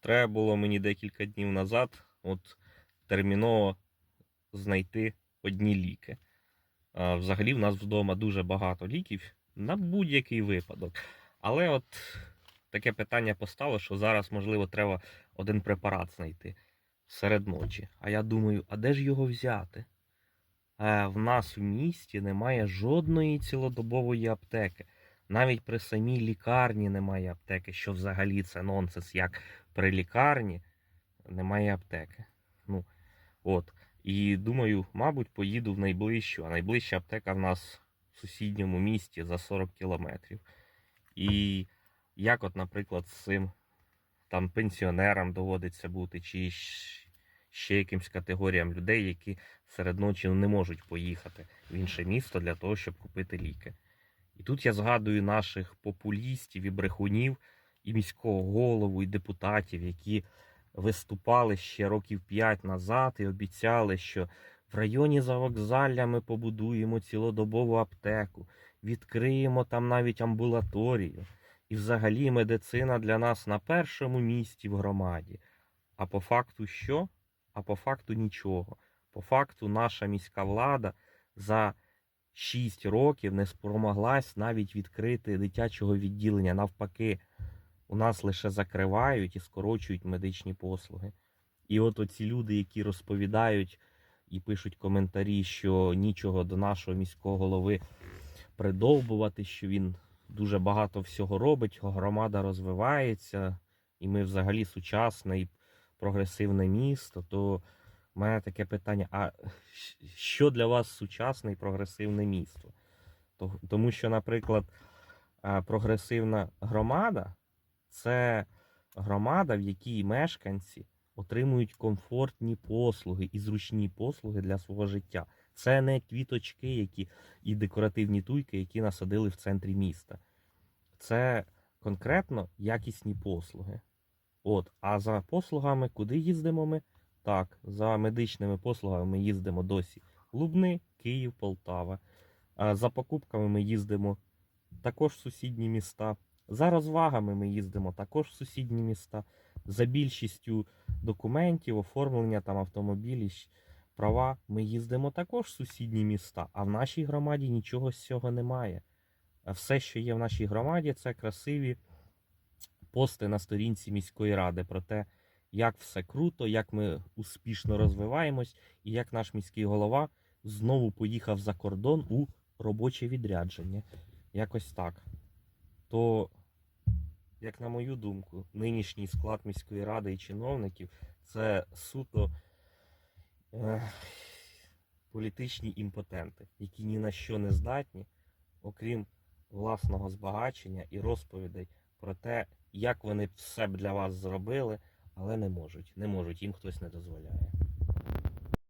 треба було мені декілька днів назад от терміново знайти одні ліки. А, взагалі, в нас вдома дуже багато ліків на будь-який випадок. Але от таке питання постало, що зараз, можливо, треба один препарат знайти серед ночі. А я думаю, а де ж його взяти? Е, в нас в місті немає жодної цілодобової аптеки. Навіть при самій лікарні немає аптеки, що взагалі це нонсенс, як при лікарні немає аптеки. Ну, от. І думаю, мабуть, поїду в найближчу, а найближча аптека в нас в сусідньому місті за 40 кілометрів. І як, от, наприклад, з цим там пенсіонерам доводиться бути, чи ще якимсь категоріям людей, які серед ночі не можуть поїхати в інше місто для того, щоб купити ліки. І тут я згадую наших популістів і брехунів, і міського голову, і депутатів, які виступали ще років 5 назад і обіцяли, що в районі за вокзалля ми побудуємо цілодобову аптеку, відкриємо там навіть амбулаторію. І взагалі медицина для нас на першому місці в громаді. А по факту що? А по факту нічого. По факту наша міська влада за 6 років не спромоглась навіть відкрити дитячого відділення. Навпаки, у нас лише закривають і скорочують медичні послуги. І от оці люди, які розповідають і пишуть коментарі, що нічого до нашого міського голови придовбувати, що він дуже багато всього робить, громада розвивається, і ми взагалі сучасне і прогресивне місто, то в мене таке питання: а що для вас сучасне і прогресивне місто? Тому що, наприклад, е, прогресивна громада це громада, в якій мешканці отримують комфортні послуги і зручні послуги для свого життя. Це не квіточки, які і декоративні туйки, які насадили в центрі міста. Це конкретно якісні послуги. От, а за послугами куди їздимо ми? Так, за медичними послугами ми їздимо досі. Лубни, Київ, Полтава. За покупками ми їздимо також в сусідні міста. За розвагами ми їздимо також в сусідні міста. За більшістю документів, оформлення там автомобілів, права ми їздимо також в сусідні міста. А в нашій громаді нічого з цього немає. Все, що є в нашій громаді, це красиві пости на сторінці міської ради про те, як все круто, як ми успішно розвиваємось, і як наш міський голова знову поїхав за кордон у робоче відрядження. Якось так. То, як на мою думку, нинішній склад міської ради і чиновників це суто е, політичні імпотенти, які ні на що не здатні, окрім власного збагачення і розповідей про те, як вони все б для вас зробили, але не можуть. Не можуть, їм хтось не дозволяє.